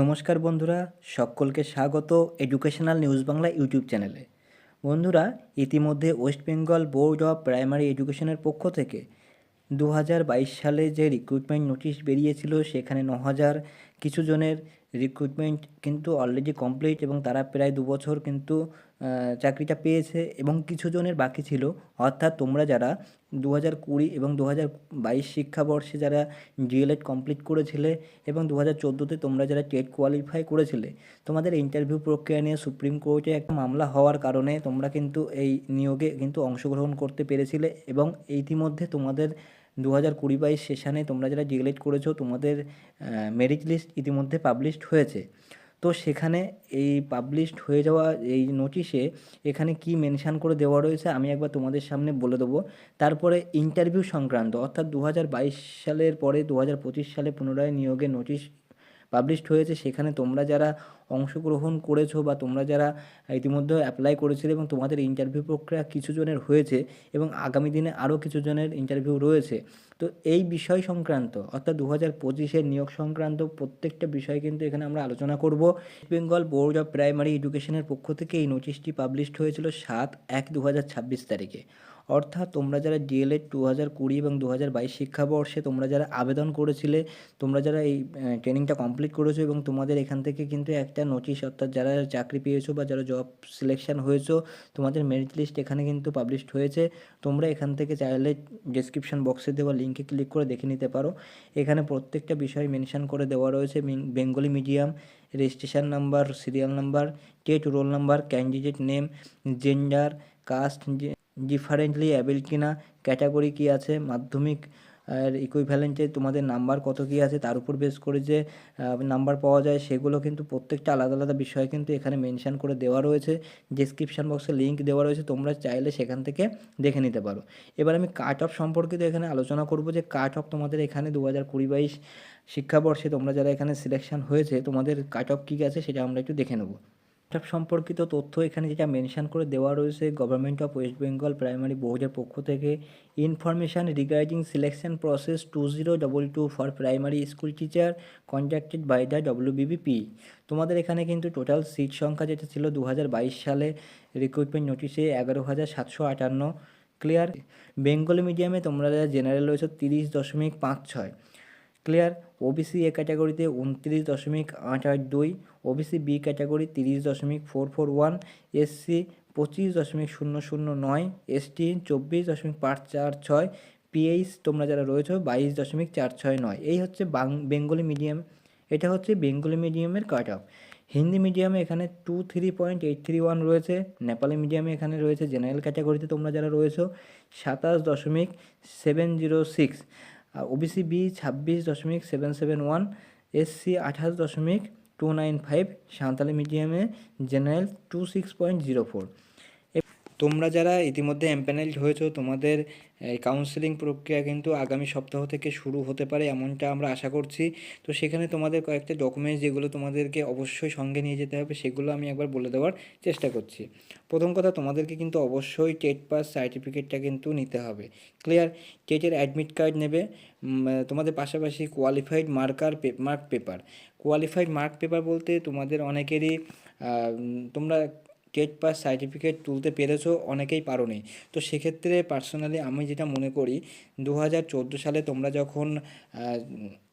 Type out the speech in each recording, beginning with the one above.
নমস্কার বন্ধুরা, সকলকে স্বাগত এডুকেশনাল নিউজ বাংলা ইউটিউব চ্যানেলে বন্ধুরা, ইতিমধ্যে West Bengal board of primary এডুকেশনের পক্ষ থেকে দু হাজার বাইশ সালে যে রিক্রুটমেন্ট নোটিশ বেরিয়েছিল, সেখানে ন হাজার কিছু জনের রিক্রুটমেন্ট কিন্তু অলরেডি কমপ্লিট এবং তারা প্রায় দু বছর কিন্তু চাকরিটা পেয়েছে এবং কিছু জনের বাকি ছিল। অর্থাৎ তোমরা যারা দু হাজার কুড়ি এবং দু হাজার বাইশ শিক্ষাবর্ষে যারা ডিএলএড কমপ্লিট করেছিলে এবং দু হাজার চোদ্দোতে তোমরা যারা টেট কোয়ালিফাই করেছিলে, তোমাদের ইন্টারভিউ প্রক্রিয়া নিয়ে সুপ্রিম কোর্টে একটা মামলা হওয়ার কারণে তোমরা কিন্তু এই নিয়োগে কিন্তু অংশগ্রহণ করতে পেরেছিলে এবং ইতিমধ্যে তোমাদের দু হাজার কুড়ি বাইশ সেশানে তোমরা যারা ডিএলএড করেছ, তোমাদের মেরিট লিস্ট ইতিমধ্যে পাবলিশড হয়েছে। তো সেখানে এই পাবলিশড হয়ে যাওয়া এই নোটিশে এখানে কি মেনশান করে দেওয়া রয়েছে আমি একবার তোমাদের সামনে বলে দেবো। তারপরে ইন্টারভিউ সংক্রান্ত, অর্থাৎ দু হাজার বাইশ সালের পরে দু হাজার পঁচিশ সালে পুনরায় নিয়োগের নোটিশ পাবলিশড হয়েছে, সেখানে তোমরা যারা অংশগ্রহণ করেছ বা তোমরা যারা ইতিমধ্যে অ্যাপ্লাই করেছিলে এবং তোমাদের ইন্টারভিউ প্রক্রিয়া কিছু জনের হয়েছে এবং আগামী দিনে আরও কিছু জনের ইন্টারভিউ রয়েছে। তো এই বিষয় সংক্রান্ত, অর্থাৎ দু হাজার পঁচিশের নিয়োগ সংক্রান্ত প্রত্যেকটা বিষয় কিন্তু এখানে আমরা আলোচনা করব। বেঙ্গল বোর্ড অফ প্রাইমারি এডুকেশনের পক্ষ থেকে এই নোটিশটি পাবলিশড হয়েছিল সাত এক দু হাজার ছাব্বিশ তারিখে। অর্থাৎ তোমরা যারা ডিএলএড টু হাজার কুড়ি এবং দু হাজার বাইশ শিক্ষাবর্ষে তোমরা যারা আবেদন করেছিলে, তোমরা যারা এই ট্রেনিংটা কমপ্লিট করেছ এবং তোমাদের এখান থেকে কিন্তু একটা নোটিশ অর্থাৎ যারা চাকরি পেয়েছ বা যারা জব সিলেকশন হয়েছো, তোমাদের মেরিট লিস্ট এখানে কিন্তু পাবলিশড হয়েছে। তোমরা এখান থেকে চাইলে ডেসক্রিপশন বক্সে দেওয়া লিঙ্কে ক্লিক করে দেখে নিতে পারো। এখানে প্রত্যেকটা বিষয় মেনশন করে দেওয়া রয়েছে। Bengali medium registration number serial number TET roll number candidate name gender caste differently able কিনা ক্যাটাগরি কী আছে, মাধ্যমিক আর ইকুইভ্যালেন্টে তোমাদের নাম্বার কত কী আছে, তার উপর বেস করে যে নাম্বার পাওয়া যায়, সেগুলো কিন্তু প্রত্যেকটা আলাদা আলাদা বিষয় কিন্তু এখানে মেনশন করে দেওয়া রয়েছে। ডিসক্রিপশান বক্সে লিঙ্ক দেওয়া রয়েছে, তোমরা চাইলে সেখান থেকে দেখে নিতে পারো। এবার আমি কাট অফ সম্পর্কিত এখানে আলোচনা করব যে কাট অফ তোমাদের এখানে দু হাজার কুড়ি বাইশ শিক্ষাবর্ষে তোমরা যারা এখানে সিলেকশন হয়েছে, তোমাদের কাট অফ কী আছে সেটা আমরা একটু দেখে নেব। সম্পর্কিত তথ্য এখানে যেটা মেনশন করে দেওয়া রয়েছে government of West Bengal primary বোর্ডের পক্ষ থেকে। Information regarding selection process two zero double two for primary school teacher contacted by the WBBP তোমাদের এখানে কিন্তু টোটাল সিট সংখ্যা যেটা ছিল দু হাজার বাইশ সালে রিক্রুটমেন্ট নোটিশে এগারো হাজার সাতশো আটান্ন। ক্লিয়ার বেঙ্গলি মিডিয়ামে তোমরা যারা জেনারেল রয়েছে, তিরিশ দশমিক পাঁচ ছয়। ক্লিয়ার ওবিসি এ ক্যাটাগরিতে উনত্রিশ দশমিক আট আট দুই ওবিসি বি ক্যাটাগরি তিরিশ দশমিক ফোর ফোর ওয়ান এসসি পঁচিশ দশমিক শূন্য শূন্য নয় এসটি চব্বিশ দশমিক পাঁচ চার ছয় পিএইচ তোমরা যারা রয়েছে বাইশ দশমিক চার ছয় নয়। এই হচ্ছে বাং, বেঙ্গলি মিডিয়াম, এটা হচ্ছে বেঙ্গলি মিডিয়ামের কাট অফ হিন্দি মিডিয়ামে এখানে two three point eight three one রয়েছে, নেপালি মিডিয়ামে এখানে রয়েছে জেনারেল ক্যাটাগরিতে তোমরা যারা রয়েছো, সাতাশ দশমিক seven zero six OBC B ছাব্বিশ দশমিক সেভেন সেভেন ওয়ান এসসি আঠাশ দশমিক টু নাইন ফাইভ, সাঁওতালি মিডিয়ামে general two six point zero four. তোমরা যারা ইতিমধ্যে এমপ্যানেলড হয়েছো, তোমাদের কাউন্সেলিং প্রক্রিয়া কিন্তু আগামী সপ্তাহ থেকে শুরু হতে পারে এমনটা আমরা আশা করছি। তো সেখানে তোমাদের কয়েকটা ডকুমেন্টস যেগুলো তোমাদেরকে অবশ্যই সঙ্গে নিয়ে যেতে হবে, সেগুলো আমি একবার বলে দেওয়ার চেষ্টা করছি। প্রথম কথা, তোমাদেরকে কিন্তু অবশ্যই টেট পাস সার্টিফিকেটটা কিন্তু নিতে হবে। ক্লিয়ার টেটের অ্যাডমিট কার্ড নেবে। তোমাদের পাশাপাশি qualified marker mark paper qualified mark paper বলতে তোমাদের অনেকেরই তোমরা টেট পাস সার্টিফিকেট তুলতে পেরেছ, অনেকেই পারোনি। তো সেক্ষেত্রে পার্সোনালি আমি যেটা মনে করি দু হাজার চোদ্দ সালে তোমরা যখন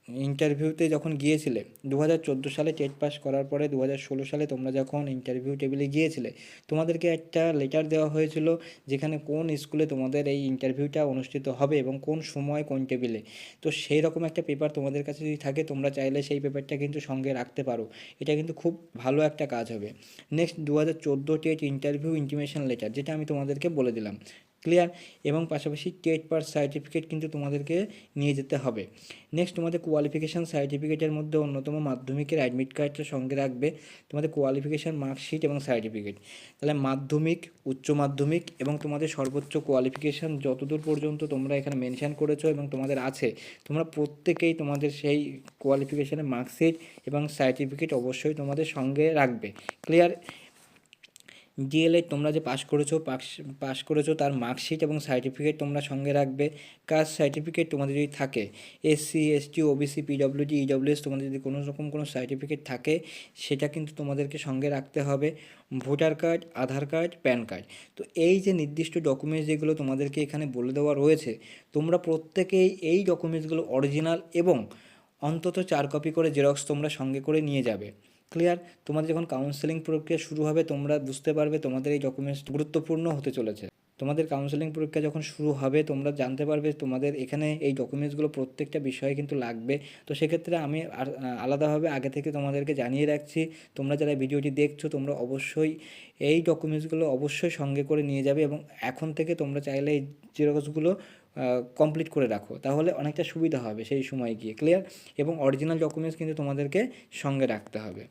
ইন্টারভিউতে যখন গিয়েছিলে দু হাজার চোদ্দ সালে টেট পাস করার পরে দু হাজার ষোলো সালে তোমরা যখন ইন্টারভিউ টেবিলে গিয়েছিলে, তোমাদেরকে একটা লেটার দেওয়া হয়েছিল যেখানে কোন স্কুলে তোমাদের এই ইন্টারভিউটা অনুষ্ঠিত হবে এবং কোন সময় কোন টেবিলে তো সেই রকম একটা পেপার তোমাদের কাছে যদি থাকে, তোমরা চাইলে সেই পেপারটা কিন্তু সঙ্গে রাখতে পারো। এটা কিন্তু খুব ভালো একটা কাজ হবে। নেক্সট দু হাজার চোদ্দ টেট ইন্টারভিউ ইন্টিমেশন লেটার যেটা আমি তোমাদেরকে বলে দিলাম। ক্লিয়ার এবং পাশাপাশি টেট পাস সার্টিফিকেট কিন্তু তোমাদেরকে নিয়ে যেতে হবে। নেক্সট তোমাদের কোয়ালিফিকেশান সার্টিফিকেটের মধ্যে অন্যতম মাধ্যমিকের অ্যাডমিট কার্ডটা সঙ্গে রাখবে। তোমাদের কোয়ালিফিকেশান মার্কশিট এবং সার্টিফিকেট তাহলে মাধ্যমিক, উচ্চ মাধ্যমিক এবং তোমাদের সর্বোচ্চ কোয়ালিফিকেশান যতদূর পর্যন্ত তোমরা এখানে মেনশান করেছ এবং তোমাদের আছে, তোমরা প্রত্যেকেই তোমাদের সেই কোয়ালিফিকেশানের মার্কশিট এবং সার্টিফিকেট অবশ্যই তোমাদের সঙ্গে রাখবে। ক্লিয়ার ডিএলএড তোমরা যে পাস করেছ পাস করেছ তার মার্কশিট এবং সার্টিফিকেট তোমরা সঙ্গে রাখবে। কাস্ট সার্টিফিকেট তোমাদের যদি থাকে SC ST OBC PWD EWS তোমাদের যদি কোনো রকম কোনো সার্টিফিকেট থাকে, সেটা কিন্তু তোমাদেরকে সঙ্গে রাখতে হবে। Voter card Aadhaar card PAN card তো এই যে নির্দিষ্ট ডকুমেন্টস যেগুলো তোমাদেরকে এখানে বলে দেওয়া রয়েছে, তোমরা প্রত্যেকেই এই ডকুমেন্টসগুলো অরিজিনাল এবং অন্তত চার কপি করে জেরক্স তোমরা সঙ্গে করে নিয়ে যাবে। ক্লিয়ার তোমাদের যখন কাউন্সেলিং প্রক্রিয়া শুরু হবে, তোমরা বুঝতে পারবে তোমাদের এই ডকুমেন্টস গুরুত্বপূর্ণ হতে চলেছে। তোমাদের কাউন্সেলিং প্রক্রিয়া যখন শুরু হবে, তোমরা জানতে পারবে তোমাদের এখানে এই ডকুমেন্টসগুলো প্রত্যেকটা বিষয়ে কিন্তু লাগবে। তো সেক্ষেত্রে আমি আর আলাদাভাবে আগে থেকে তোমাদেরকে জানিয়ে রাখছি, তোমরা যারা ভিডিওটি দেখছ, তোমরা অবশ্যই এই ডকুমেন্টসগুলো অবশ্যই সঙ্গে করে নিয়ে যাবে এবং এখন থেকে তোমরা চাইলে এই জেরক্সগুলো কমপ্লিট করে রাখো। তাহলে অনেকটা সুবিধা হবে সেই সময় গিয়ে ক্লিয়ার এবং অরিজিনাল ডকুমেন্টস কিন্তু তোমাদেরকে সঙ্গে রাখতে হবে।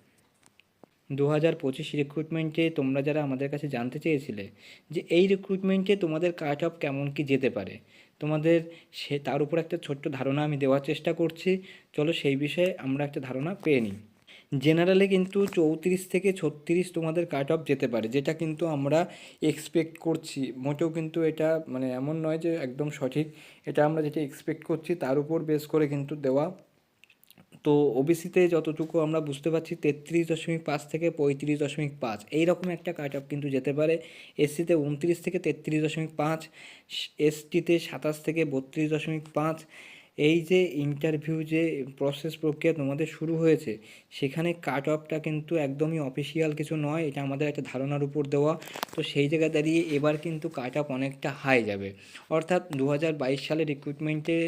দু হাজার পঁচিশ রিক্রুটমেন্টে তোমরা যারা আমাদের কাছে জানতে চেয়েছিলে যে এই রিক্রুটমেন্টে তোমাদের কাট অফ কেমন কি যেতে পারে, তোমাদের সে, তার উপর একটা ছোট্ট ধারণা আমি দেওয়ার চেষ্টা করছি। চলো সেই বিষয়ে আমরা একটা ধারণা পেয়ে নিই। জেনারেলে কিন্তু চৌত্রিশ থেকে ছত্রিশ তোমাদের কাট অফ যেতে পারে, যেটা কিন্তু আমরা এক্সপেক্ট করছি। মোটেও কিন্তু এটা মানে এমন নয় যে একদম সঠিক, এটা আমরা যেটা এক্সপেক্ট করছি তার উপর বেস করে কিন্তু দেওয়া তো ওবিসিতে যতটুকু আমরা বুঝতে পারছি, তেত্রিশ দশমিক পাঁচ থেকে পঁয়ত্রিশ দশমিক পাঁচ, এইরকম একটা কাট অফ কিন্তু যেতে পারে। এসসিতে উনত্রিশ থেকে তেত্রিশ দশমিক পাঁচ এসটিতে সাতাশ থেকে বত্রিশ দশমিক পাঁচ এই যে ইন্টারভিউ যে প্রসেস প্রক্রিয়া তোমাদের শুরু হয়েছে, সেখানে কাট অফটা কিন্তু একদমই অফিসিয়াল কিছু নয়, এটা আমাদের একটা ধারণার উপর দেওয়া। তো সেই জায়গায় দাঁড়িয়ে এবার কিন্তু কাট অফ অনেকটা হাই যাবে। অর্থাৎ দু হাজার বাইশ সালে রিক্রুটমেন্টে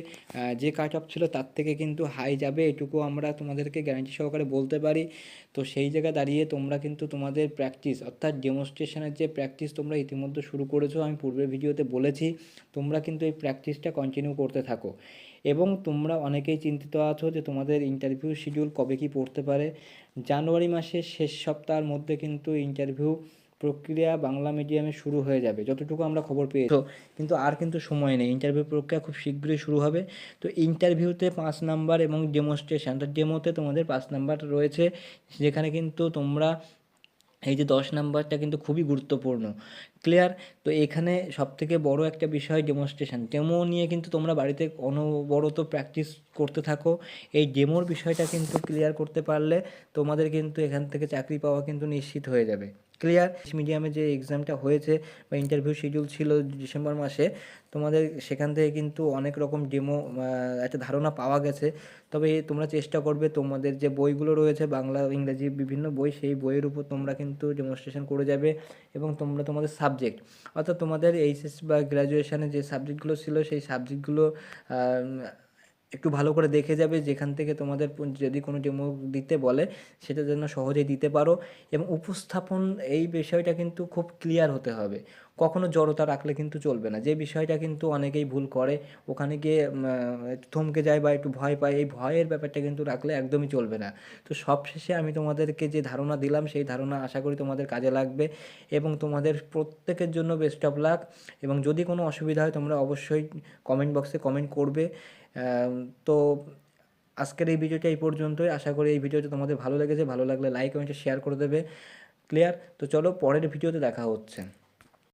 যে কাট অফ ছিল তার থেকে কিন্তু হাই যাবে, এটুকু আমরা তোমাদেরকে গ্যারান্টি সহকারে বলতে পারি। তো সেই জায়গায় দাঁড়িয়ে তোমরা কিন্তু তোমাদের প্র্যাকটিস অর্থাৎ ডেমনস্ট্রেশনের যে প্র্যাকটিস তোমরা ইতিমধ্যে শুরু করেছ, আমি পূর্বের ভিডিওতে বলেছি, তোমরা কিন্তু এই প্র্যাকটিসটা কন্টিনিউ করতে থাকো। এবং তোমরা অনেকেই চিন্তিত আছো যে তোমাদের ইন্টারভিউ শিডিউল কবে কি পড়তে পারে। জানুয়ারি মাসের শেষ সপ্তাহের মধ্যে কিন্তু ইন্টারভিউ প্রক্রিয়া বাংলা মিডিয়ামে শুরু হয়ে যাবে যতটুকু আমরা খবর পেয়ে তো কিন্তু আর কিন্তু সময় নেই ইন্টারভিউ প্রক্রিয়া খুব শীঘ্রই শুরু হবে। তো ইন্টারভিউতে পাঁচ নাম্বার এবং ডেমোস্ট্রেশন তো ডেমোতে তোমাদের পাঁচ নাম্বার রয়েছে যেখানে কিন্তু তোমরা এই যে দশ নাম্বারটা কিন্তু খুবই গুরুত্বপূর্ণ। ক্লিয়ার তো এখানে সবথেকে বড় একটা বিষয় ডেমনস্ট্রেশন ডেমো নিয়ে কিন্তু তোমরা বাড়িতে অনবরত প্র্যাকটিস করতে থাকো। এই ডেমোর বিষয়টা কিন্তু ক্লিয়ার করতে পারলে তোমাদের কিন্তু এখান থেকে চাকরি পাওয়া কিন্তু নিশ্চিত হয়ে যাবে। ক্লিয়ার মিডিয়ামে যে এক্সামটা হয়েছে বা ইন্টারভিউ শিডিউল ছিল ডিসেম্বর মাসে, তোমাদের সেখান থেকে কিন্তু অনেক রকম ডেমো একটা ধারণা পাওয়া গেছে। তবে তোমরা চেষ্টা করবে তোমাদের যে বইগুলো রয়েছে, বাংলা, ইংরেজি বিভিন্ন বই, সেই বইয়ের উপর তোমরা কিন্তু ডেমনস্ট্রেশন করে যাবে এবং তোমরা তোমাদের সাবজেক্ট অর্থাৎ তোমাদের এইচএস বা গ্র্যাজুয়েশানে যে সাবজেক্টগুলো ছিল, সেই সাবজেক্টগুলো একটু ভালো করে দেখে যাবে যেখান থেকে তোমাদের যদি কোনো ডেমো দিতে বলে, সেটা যেন সহজেই দিতে পারো এবং উপস্থাপন এই বিষয়টা কিন্তু খুব ক্লিয়ার হতে হবে। কখনো জড়তা রাখলে কিন্তু চলবে না। যে বিষয়টা কিন্তু অনেকেই ভুল করে, ওখানে গিয়ে থমকে যায় বা একটু ভয় পায়, এই ভয়ের ব্যাপারটা কিন্তু রাখলে একদমই চলবে না। তো সবশেষে আমি তোমাদেরকে যে ধারণা দিলাম, সেই ধারণা আশা করি তোমাদের কাজে লাগবে এবং তোমাদের প্রত্যেকের জন্য বেস্ট অফ লাক এবং যদি কোনো অসুবিধা হয়, তোমরা অবশ্যই কমেন্ট বক্সে কমেন্ট করবে তো আজকের এই ভিডিওটা এই পর্যন্তই। আশা করি এই ভিডিওটা তোমাদের ভালো লেগেছে। ভালো লাগলে লাইক কমেন্টে শেয়ার করে দেবে। ক্লিয়ার তো চলো পরের ভিডিওতে দেখা হচ্ছে।